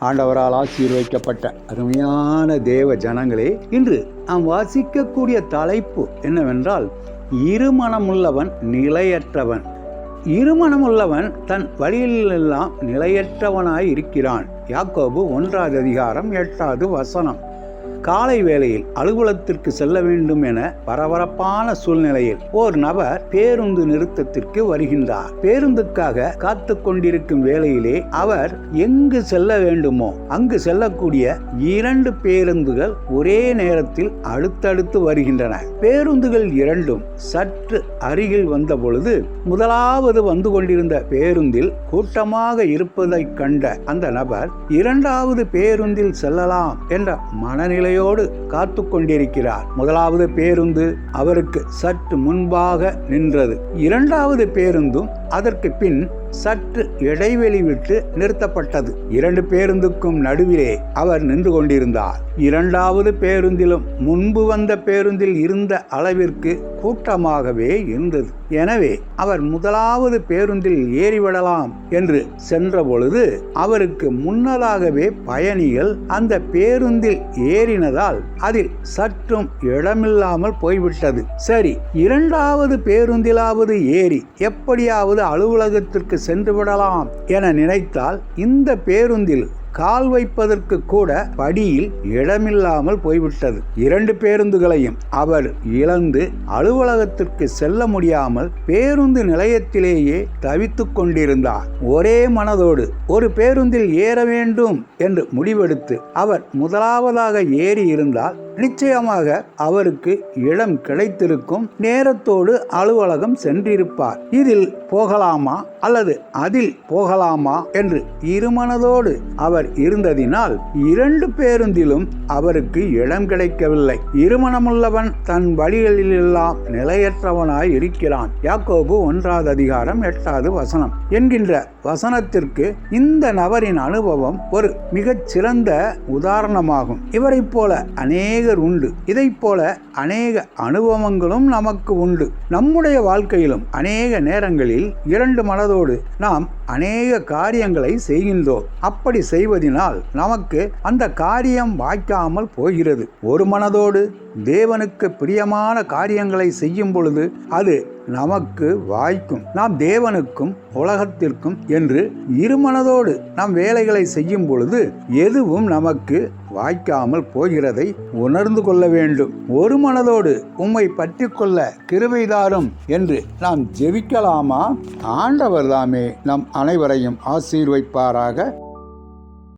ஆண்டவரால் ஆசீர்வைக்கப்பட்ட அருமையான தேவ ஜனங்களே இன்று நாம் வாசிக்கக்கூடிய தலைப்பு என்னவென்றால் இருமணமுள்ளவன் நிலையற்றவன். இருமணமுள்ளவன் தன் வழியிலெல்லாம் நிலையற்றவனாய் இருக்கிறான் யாக்கோபு ஒன்றாவது அதிகாரம் எட்டாவது வசனம். காலை வேளையில் அலுவலகத்திற்கு செல்ல வேண்டும் என பரபரப்பான சூழ்நிலையில் ஓர் நபர் பேருந்து நிறுத்தத்திற்கு வருகின்றார். பேருந்துக்காக காத்து கொண்டிருக்கும் வேளையிலே அவர் எங்கு செல்ல வேண்டுமோ அங்கு செல்லக்கூடிய இரண்டு பேருந்துகள் ஒரே நேரத்தில் அடுத்தடுத்து வருகின்றன. பேருந்துகள் இரண்டும் சற்று அருகில் வந்த பொழுது முதலாவது வந்து கொண்டிருந்த பேருந்தில் கூட்டமாக இருப்பதைக் கண்ட அந்த நபர் இரண்டாவது பேருந்தில் செல்லலாம் என்ற மனநிலை கவலையோடு காத்து கொண்டிருக்கிறார் முதலாவது பேருந்து அவருக்கு சற்று முன்பாக நின்றது. இரண்டாவது பேருந்தும் அதற்கு பின் சற்று இடைவெளி விட்டு நிறுத்தப்பட்டது. இரண்டு பேருந்துக்கும் நடுவிலே அவர் நின்று கொண்டிருந்தார். இரண்டாவது பேருந்திலும் முன்பு வந்த பேருந்தில் இருந்த அளவிற்கு கூட்டமாகவே இருந்தது. எனவே அவர் முதலாவது பேருந்தில் ஏறிவிடலாம் என்று சென்றபொழுது அவருக்கு முன்னதாகவே பயணிகள் அந்த பேருந்தில் ஏறினதால் அதில் சற்றும் இடமில்லாமல் போய்விட்டது. சரி இரண்டாவது பேருந்திலாவது ஏறி எப்படியாவது அலுவலகத்திற்கு சென்று விடலாம் என நினைத்தால் இந்த பேருந்தில் கால் வைப்பதற்கு கூட படியில் இடமில்லாமல் போய்விட்டது. இரண்டு பேருந்துகளையும் அவர் இழந்து அலுவலகத்திற்கு செல்ல முடியாமல் பேருந்து நிலையத்திலேயே தவித்துக் கொண்டிருந்தார். ஒரே மனதோடு ஒரு பேருந்தில் ஏற வேண்டும் என்று முடிவெடுத்து அவர் முதலாவதாக ஏறி இருந்தால் நிச்சயமாக அவருக்கு இடம் கிடைத்திருக்கும் நேரத்தோடு அலுவலகம் சென்றிருப்பார். இதில் போகலாமா அல்லது அதில் போகலாமா என்று இருமனதோடு அவர் இருந்ததினால் இரண்டு பேருந்திலும் அவருக்கு இடம் கிடைக்கவில்லை. இருமனமுள்ளவன் தன் வழிகளிலெல்லாம் நிலையற்றவனாய் இருக்கிறான். யாக்கோபு ஒன்றாவது அதிகாரம் எட்டாவது வசனம் என்கின்ற வசனத்திற்கு இந்த நபரின் அனுபவம் ஒரு மிகச் சிறந்த உதாரணமாகும். இவரைப் போல அநேக மனிதர் உண்டு. இதைப் போல அநேக அனுபவங்களும் நமக்கு உண்டு. நம்முடைய வாழ்க்கையிலும் அநேக நேரங்களில் இரண்டு மனதோடு நாம் அநேக காரியங்களை செய்கின்றோம். அப்படி செய்வதனால் நமக்கு அந்த காரியம் வாய்க்காமல் போகிறது. ஒரு மனதோடு தேவனுக்கு பிரியமான காரியங்களை செய்யும் பொழுது அது நமக்கு வாய்க்கும் நாம் தேவனுக்கும் உலகத்திற்கும் என்று இருமனதோடு நாம் வேலைகளை செய்யும் பொழுது எதுவும் நமக்கு வாய்க்காமல் போகிறதை உணர்ந்து கொள்ள வேண்டும். ஒரு மனதோடு உம்மை பற்றி கொள்ள கிருபைதாரும் என்று நாம் ஜெபிக்கலாமா? ஆண்டவர் தாமே நம் அனைவரையும் ஆசீர்வைப்பாராக.